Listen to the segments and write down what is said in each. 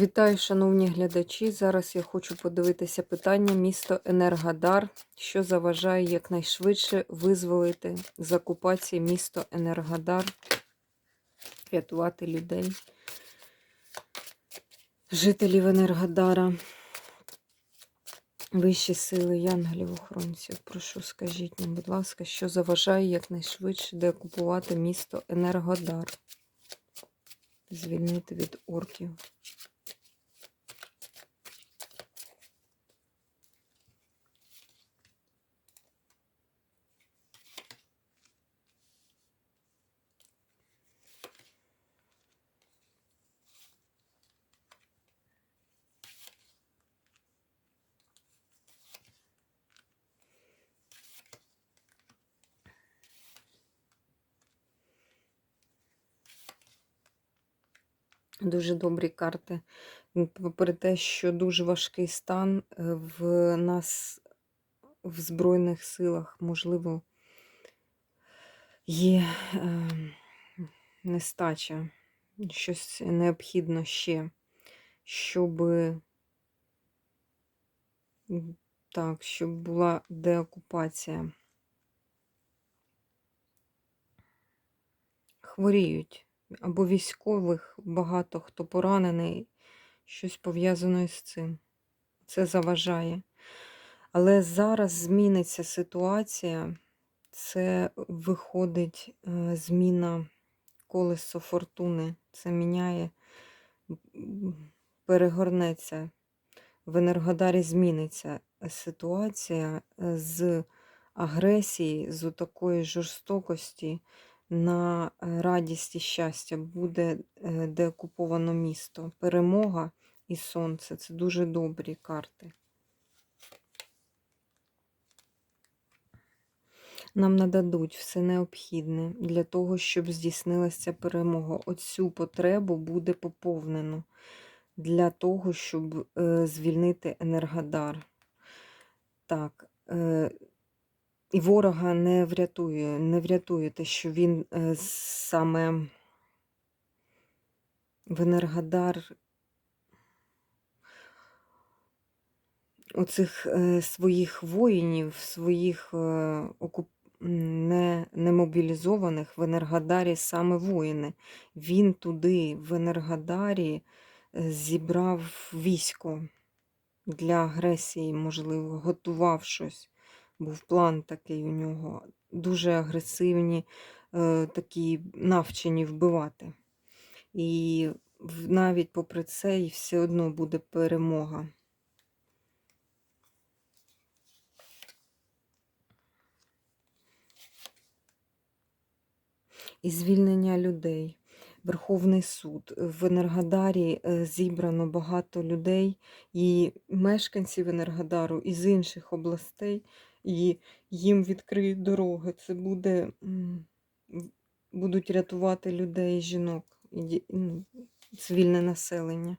Вітаю, шановні глядачі. Зараз я хочу подивитися питання місто Енергодар, що заважає якнайшвидше визволити з окупації місто Енергодар, рятувати людей, жителів Енергодара. Вищі сили янголів охоронців. Прошу, скажіть нам, будь ласка, що заважає якнайшвидше деокупувати місто Енергодар, звільнити від орків. Дуже добрі карти. Попри те, що дуже важкий стан е, в нас в Збройних силах, можливо, є е, нестача, щось необхідно ще, щоб так, щоб була деокупація. Хворіють або військових, багато хто поранений, щось пов'язане з цим. Це заважає. Але зараз зміниться ситуація, це виходить е, зміна колесо фортуни. Це міняє, перегорнеться. В Енергодарі зміниться ситуація е, з агресії, з такої жорстокості на е, радість і щастя буде е, деокуповано місто. Перемога і сонце це дуже добрі карти. Нам нададуть все необхідне для того, щоб здійснилася перемога. Оцю потребу буде поповнено для того, щоб е, звільнити Енергодар. Так, і ворога не врятує, не врятує те, що він е, саме в Енергодар оцих е, своїх воїнів, своїх е, окуп... не, не мобілізованих в Енергодарі саме воїни. Він туди, в Енергодарі, зібрав військо для агресії, можливо, готував щось. Був план такий у нього. Дуже агресивні, е, такі навчені вбивати. І навіть попри це, і все одно буде перемога. І звільнення людей. Верховний суд. В Енергодарі е, зібрано багато людей, і мешканців Енергодару із інших областей, і їм відкриють дороги. Це буде, будуть рятувати людей, жінок, і ну, цивільне населення.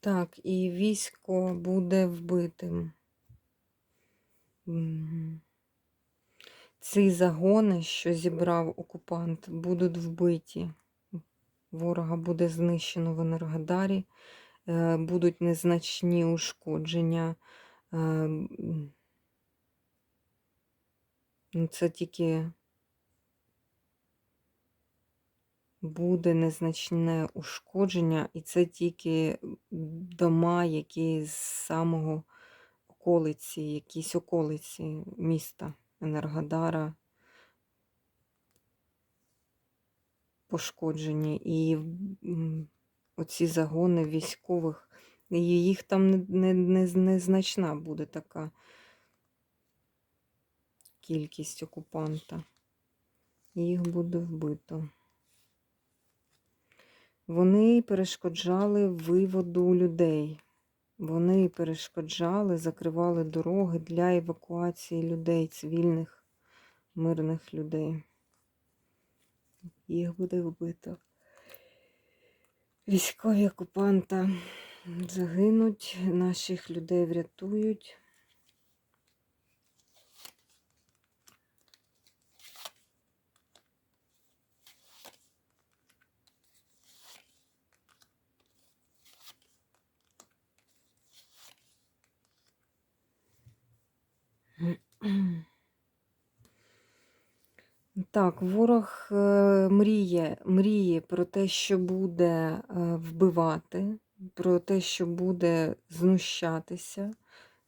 Так, і військо буде вбитим. Ці загони, що зібрав окупант, будуть вбиті. Ворога буде знищено в Енергодарі, е, будуть незначні ушкодження. Е, ну, Це тільки буде незначне ушкодження, і це тільки дома, які з самого околиці, якісь околиці міста Енергодара пошкоджені. І оці загони військових, їх там не, не, не, незначна буде така кількість окупанта. Їх буде вбито. Вони перешкоджали виводу людей. Вони перешкоджали, закривали дороги для евакуації людей, цивільних, мирних людей. їх буде вбито. Військові окупанта загинуть, наших людей врятують. Так, ворог е, мріє, мріє про те, що буде е, вбивати, про те, що буде знущатися.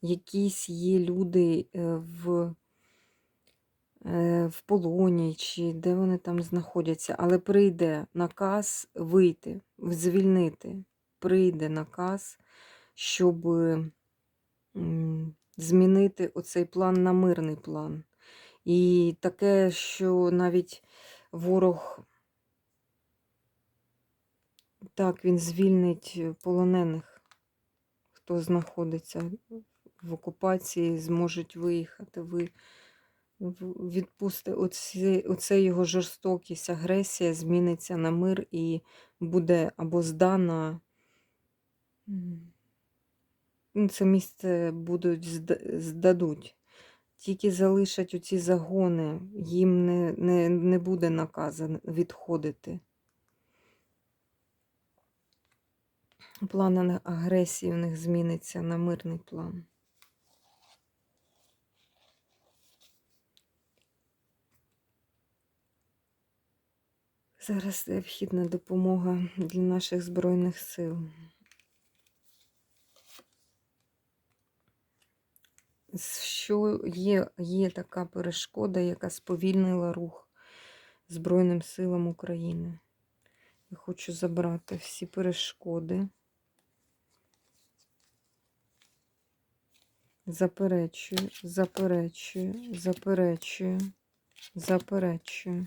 Якісь є люди е, в, в полоні, чи де вони там знаходяться, але прийде наказ вийти, звільнити. Прийде наказ, щоб змінити оцей план на мирний план. І таке, що навіть ворог, так, він звільнить полонених, хто знаходиться в окупації, зможуть виїхати. Ви відпусти оці, оце його жорстокість, агресія зміниться на мир і буде або здана. Це місце будуть здадуть. Тільки залишать оці загони, їм не, не, не буде наказу відходити. План агресії в них зміниться на мирний план. Зараз необхідна допомога для наших Збройних сил. Що є, є така перешкода, яка сповільнила рух Збройним силам України. Я хочу забрати всі перешкоди. Заперечую, заперечую, заперечую, заперечую.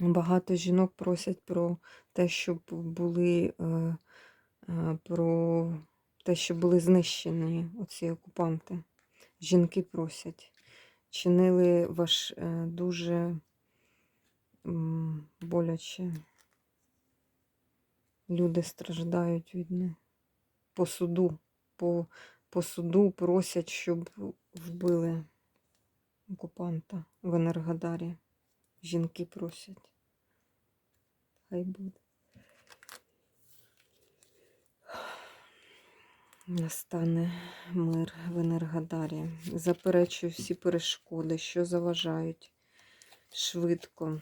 Багато жінок просять про те, щоб були е, е, про те, що були знищені оці окупанти. Жінки просять. Чинили ваш е, дуже боляче. Люди страждають від них. По суду. По, по суду просять, щоб вбили окупанта в Енергодарі. Жінки просять. Хай буде. Настане мир в Енергодарі. Заперечую всі перешкоди, що заважають швидко,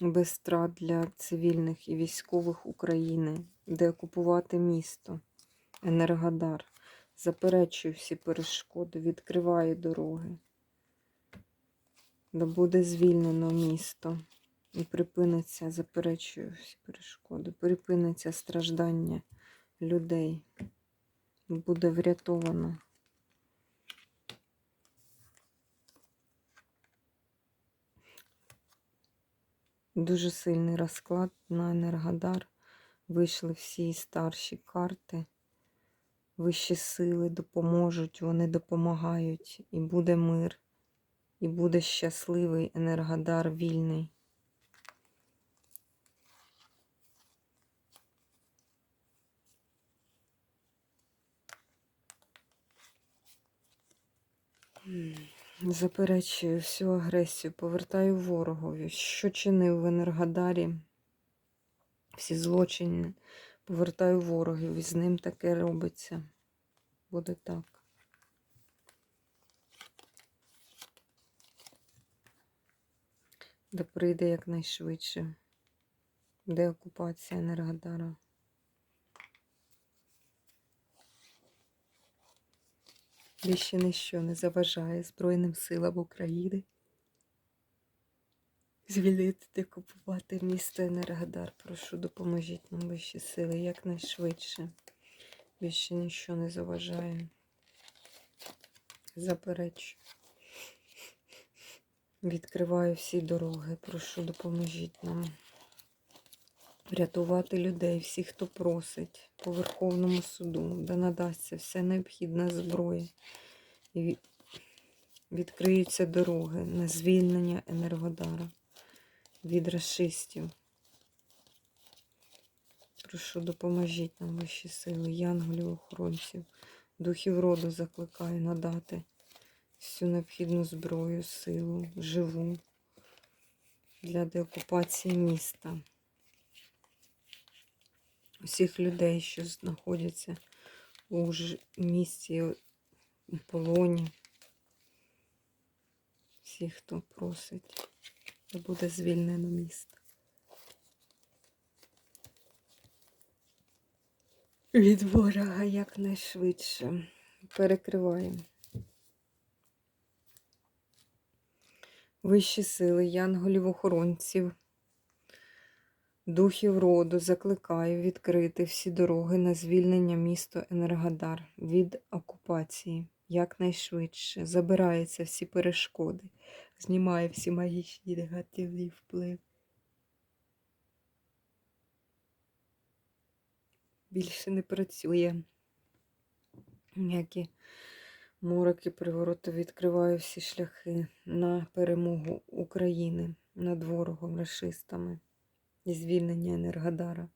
без страт для цивільних і військових України, де окупувати місто, Енергодар. Заперечую всі перешкоди, відкриваю дороги, де буде звільнено місто. І припиниться, заперечую всі перешкоди, припиниться страждання людей. Буде врятовано. Дуже сильний розклад на Енергодар. Вийшли всі старші карти. Вищі сили допоможуть, вони допомагають. І буде мир, і буде щасливий Енергодар вільний. Заперечую всю агресію, повертаю ворогові, що чинив в Енергодарі, всі злочини, повертаю ворогів, і з ним таке робиться. Буде так. Да прийде якнайшвидше. Де окупація Енергодара? Більше ніщо не заважає Збройним силам України звільнити та окупувати місто Енергодар. Прошу, допоможіть нам вищі сили якнайшвидше. Більше ніщо не заважає. Заперечу. Відкриваю всі дороги. Прошу, допоможіть нам. Врятувати людей, всіх, хто просить по Верховному суду, де надасться вся необхідна зброя і Відкриються дороги на звільнення Енергодара від расистів. Прошу, допоможіть нам вищі сили, янголів, охоронців, духів роду закликаю надати всю необхідну зброю, силу, живу для деокупації міста. Усіх людей, що знаходяться у місті у полоні. Всіх, хто просить, то буде звільнено місто. Від ворога якнайшвидше. Перекриваємо. Вищі сили, янголів-охоронців, духів роду закликаю відкрити всі дороги на звільнення міста Енергодар від окупації якнайшвидше. Забираються всі перешкоди, знімає всі магічні негативний вплив. Більше не працює. Ніякі мороки привороти відкриваю всі шляхи на перемогу України над ворогом, расистами і звільнення Енергодара,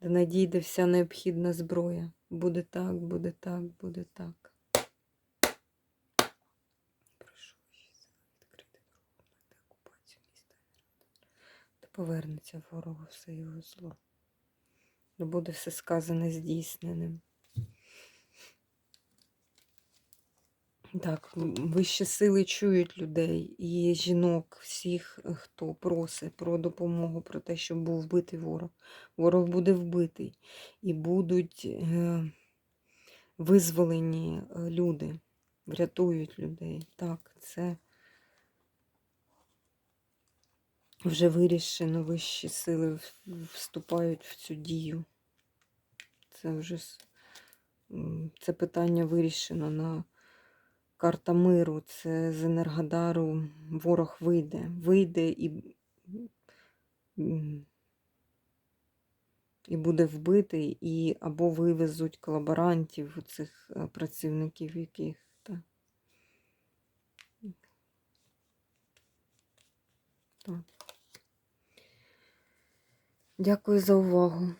де надійде вся необхідна зброя. Буде так, буде так, буде так. Прошу ще відкрити дорогу на окупацію міста. Та повернеться ворогу все його зло. Буде все сказане здійсненим. Так, вищі сили чують людей і жінок, всіх, е, хто просить про допомогу, про те, щоб був вбитий ворог. Ворог буде вбитий. І будуть е, визволені е, люди, врятують людей. Так, це вже вирішено, вищі сили вступають в цю дію. Це вже це питання вирішено на карта миру. Це з Енергодару ворог вийде. Вийде і, і буде вбитий, і або вивезуть колаборантів, цих е, працівників, яких. Та. Так. Дякую за увагу.